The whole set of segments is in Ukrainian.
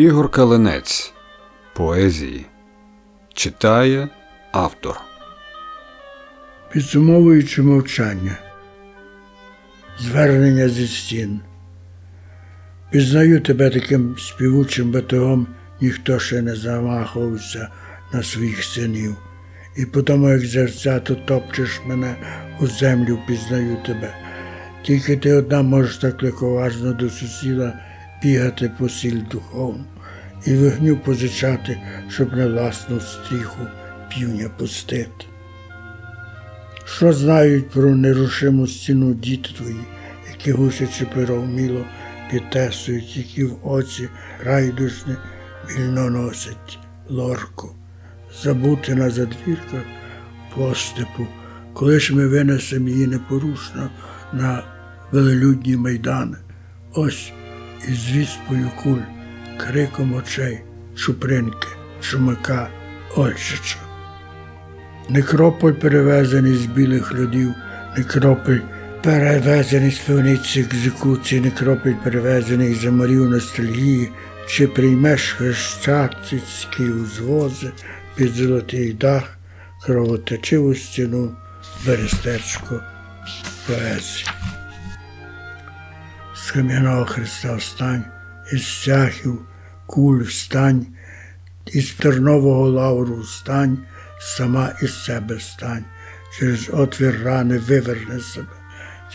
Ігор Калинець. Поезії. Читає автор. Підсумовуючи мовчання, звернення зі стін. Пізнаю тебе таким співучим батогом, ніхто ще не замахувався на своїх синів. І потому, як зерцято топчеш мене у землю, пізнаю тебе. Тільки ти одна можеш так легковажно до сусіда бігати по сіль духовну і вогню позичати, щоб на власну стріху півня пустити. Що знають про нерушиму стіну діти твої, які гусячи перо вміло підтесують, які в оці райдужне вільно носять лорку, забути на задвірках постепу, коли ж ми винесемо її непорушно на велелюдні майдани, ось із віспою куль, криком очей, Чупринки, Чумака, Ольшича. Некрополь перевезений з білих льодів, некрополь перевезений з пивниці екзекуції, некрополь перевезений з морів ностальгії, чи приймеш хрещатицькі узвози під золотий дах, кровоточиву стіну, берестечко поезії. З кам'яного Христа встань, із стяхів куль встань, із тернового лавру встань, сама із себе стань, через отвір рани виверни себе.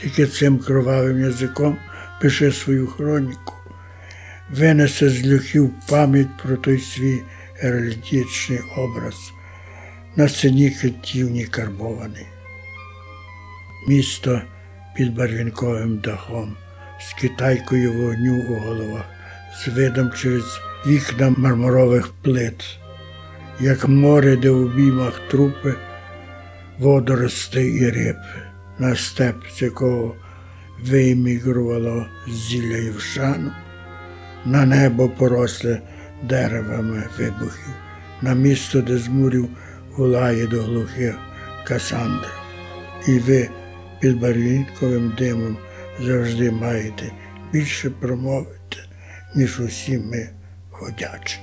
Тільки цим кровавим язиком пиши свою хроніку, винесе з люхів пам'ять про той свій геральдичний образ, на сині китівні карбований. Місто під барвінковим дахом, з китайкою вогню у головах, з видом через вікна мармурових плит, як море, де в обіймах трупи, водорости і риб, на степ, з якого вимігрувало зілля і вшану, на небо поросле деревами вибухів, на місто, де з мурів гулає до глухих Касандр. І ви під барвінковим димом завжди маєте більше промовити, ніж усі ми ходячі.